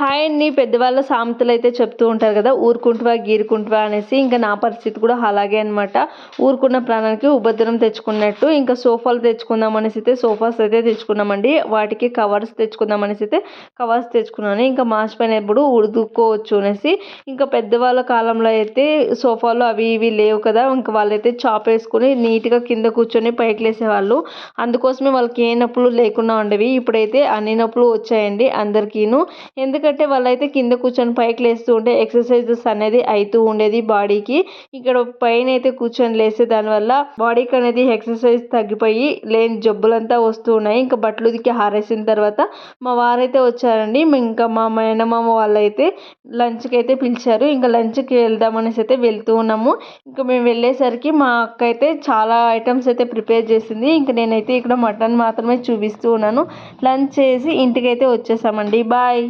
Hi అండి. పెద్దవాళ్ళ సామెతలు అయితే చెప్తూ ఉంటారు కదా ఊరుకుంటువా గీరుకుంటువా అనేసి ఇంకా నా పరిస్థితి కూడా అలాగే అనమాట ఊరుకున్న ప్రాణానికి ఉపద్రవం తెచ్చుకున్నట్టు ఇంకా సోఫాలు తెచ్చుకుందాం అనేసి అయితే సోఫాస్ అయితే తెచ్చుకున్నామండి. వాటికి కవర్స్ తెచ్చుకుందాం అనేసి అయితే కవర్స్ తెచ్చుకున్నాను. ఇంకా మాసిపోయినప్పుడు ఉడుకోవచ్చు అనేసి ఇంకా పెద్దవాళ్ళ కాలంలో అయితే సోఫాలు అవి ఇవి లేవు కదా ఇంకా వాళ్ళైతే చాప్ వేసుకొని నీట్గా కింద కూర్చొని పైకి లేసేవాళ్ళు. అందుకోసమే వాళ్ళకి ఏ నొప్పులు లేకుండా ఉండేవి. ఇప్పుడైతే అన్ని నొప్పులు వచ్చాయండి అందరికీను. ఎందుకంటే ఎందుకంటే వాళ్ళైతే కింద కూర్చొని పైకి లేస్తూ ఉంటే ఎక్సర్సైజెస్ అనేది అవుతూ ఉండేది బాడీకి. ఇక్కడ పైన అయితే కూర్చొని లేసే దానివల్ల బాడీకి అనేది ఎక్సర్సైజ్ తగ్గిపోయి లేని జబ్బులంతా వస్తూ ఉన్నాయి. ఇంకా బట్టలు ఉతికి ఆరేసిన తర్వాత మా వారైతే వచ్చారండి. ఇంకా మా మేనమామ వాళ్ళైతే లంచ్కి అయితే పిలిచారు. ఇంకా లంచ్కి వెళ్దామనేసి అయితే వెళ్తూ ఉన్నాము. ఇంకా మేము వెళ్ళేసరికి మా అక్క అయితే చాలా ఐటమ్స్ అయితే ప్రిపేర్ చేసింది. ఇంకా నేనైతే ఇక్కడ మటన్ మాత్రమే చూపిస్తూ ఉన్నాను. లంచ్ చేసి ఇంటికైతే వచ్చేసామండి. బాయ్.